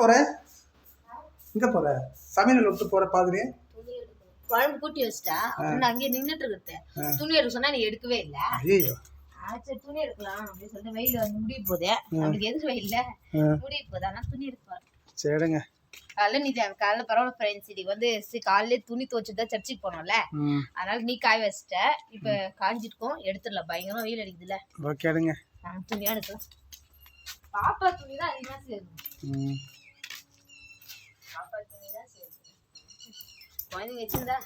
போற? எங்க போற? சமையல் விட்டு போற பாதிரி. குழம்பு கூட்டி வச்சிட்டா. அப்படின்னு அங்கேயே நின்றுட்டு இருக்கு துணி எடுக்க சொன்னா நீ எடுக்கவே இல்லை. ஐயோ சரி துணி எடுக்கலாம் அப்படின்னு சொல்லிட்டு வெயில் வந்து முடிய போதே. அவனுக்கு எதுக்கு வெயில்ல. முடிய போதே ஆனா துணி எடுப்பார் சரிங்க காலைல நீ காலைல பரவாயில்ல ஃப்ரெண்ட்ஸ் இன்னைக்கு வந்து காலையிலே துணி துவச்சிட்டு தான் சர்ச்சுக்கு போனோம்ல. அதனால நீ காய வச்சிட்ட. இப்ப காஞ்சிருக்கோம். எடுத்துடலாம். பயங்கரம் வெயில் அடிக்குதுல்ல. ஓகேடுங்க நான் துணியா எடுக்கலாம். பாப்பா துணி தான் அதிகமா சேரும். குழந்தைங்க வச்சிருந்தா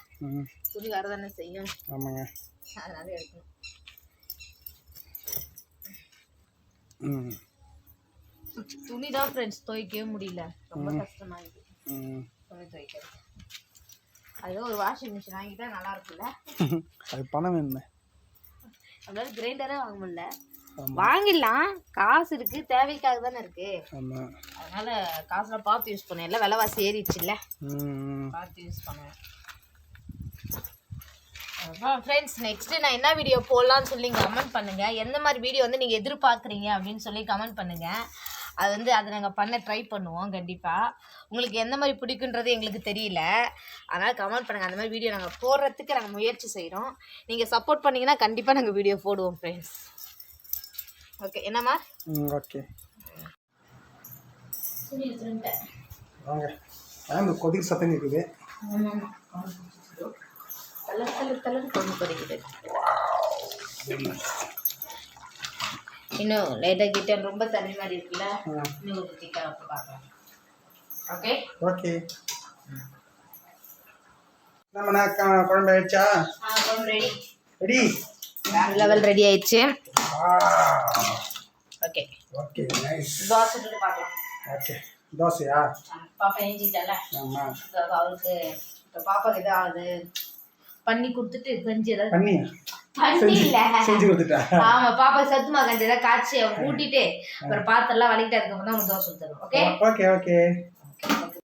துணி வரதானே செய்யும் ஆமாங்க. அதனால எடுக்கணும். துணி தான் ஃப்ரெண்ட்ஸ் துவைக்கவே முடியல. ரொம்ப கஷ்டமா இருக்கு. ம் துணி துவைக்கிறது. அது ஒரு வாஷிங் மிஷின் வாங்கிட்டா நல்லா இருக்குல்ல அது பணம் வேணுமே. நம்மளால கிரைண்டரே வாங்க முடியல. வாங்கிடலாம். காசு இருக்கு தேவைக்காக தானே இருக்கு. அதனால காசுலாம் பார்த்து யூஸ் பண்ணேன் எல்லாம் விலைவாசி ஏறிடுச்சுல்ல. ம் பார்த்து யூஸ் பண்ணுவேன் ஃப்ரெண்ட்ஸ் நெக்ஸ்ட்டு நான் என்ன வீடியோ போடலான்னு சொல்லி கமெண்ட் பண்ணுங்கள் எந்த மாதிரி வீடியோ வந்து நீங்கள் எதிர்பார்க்குறீங்க அப்படின்னு சொல்லி கமெண்ட் பண்ணுங்கள் அது வந்து அதை நாங்கள் பண்ண ட்ரை பண்ணுவோம் கண்டிப்பாக உங்களுக்கு எந்த மாதிரி பிடிக்குன்றது எங்களுக்கு தெரியல. அதனால் கமெண்ட் பண்ணுங்கள் அந்த மாதிரி வீடியோ நாங்கள் போடுறதுக்கு நாங்கள் முயற்சி செய்கிறோம் நீங்கள் சப்போர்ட் பண்ணிங்கன்னா கண்டிப்பாக நாங்கள் வீடியோ போடுவோம் ஃப்ரெண்ட்ஸ் ஓகே என்னம்மா ம் ஓகே. வாங்க. கொதிக்க சத்தம் இருக்குது கலர் கலர் கலர் கொண்டு கொதிக்குது. இன்னும் லைட்டாக கிட்ட ரொம்ப தண்ணி மாதிரி இருக்குல்ல? ஆ. இன்னும் கொஞ்சம் திக்காக அப்போ பார்க்கலாம் ஓகே? ஓகே. நம்ம குழம்பு ஆயிடுச்சா? ஆ கொஞ்சம் ரெடி ரெடி லெவல் ரெடி ஆயிடுச்சு. ஓகே ஓகே நைஸ் தோசை சுட்டு பார்க்கலாம். ஓகே தோசையா? பாப்பா ஏஞ்சிட்டால ஆமாம் அவருக்கு இப்போ பாப்பாக்கு ஆகுது பண்ணி கொடுத்துட்டு கஞ்சி ஏதாவது பண்ணி பண்ணி இல்லை. செஞ்சு கொடுத்துட்டா? ஆமா பாப்பா சத்துமா கஞ்சி ஏதாவது காய்ச்சி அவ ஊட்டிட்டு அப்புறம் பாத்திரம்லாம் வலிக்கிட்டு அதுக்கப்புறம் தான் உனக்கு தோசை தரும் ஓகே ஓகே